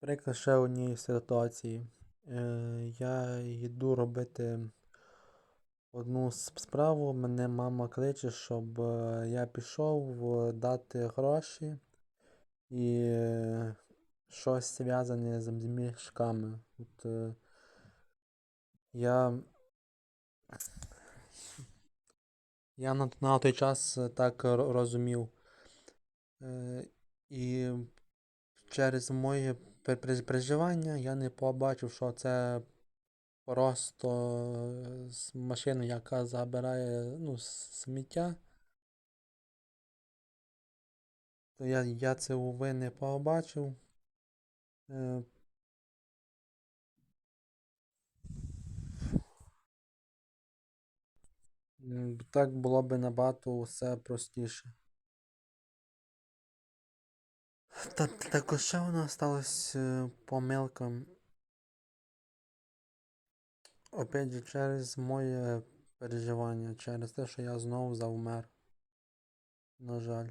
Приклад ще однієї ситуації. Е, я йду робити одну справу, мене мама кличе, щоб е, я пішов е, дати гроші і щось зв'язане з мішками. От, я, я на, на той час так розумів. І через моє переживання я не побачив, що це просто е, з машини, яка забирає ну, сміття. Я, я це уви не побачив. Е, Так було би набагато все простіше. Та також ще у нас сталася помилка. Опять же, через моє переживання, через те, що я знову завмер. На жаль.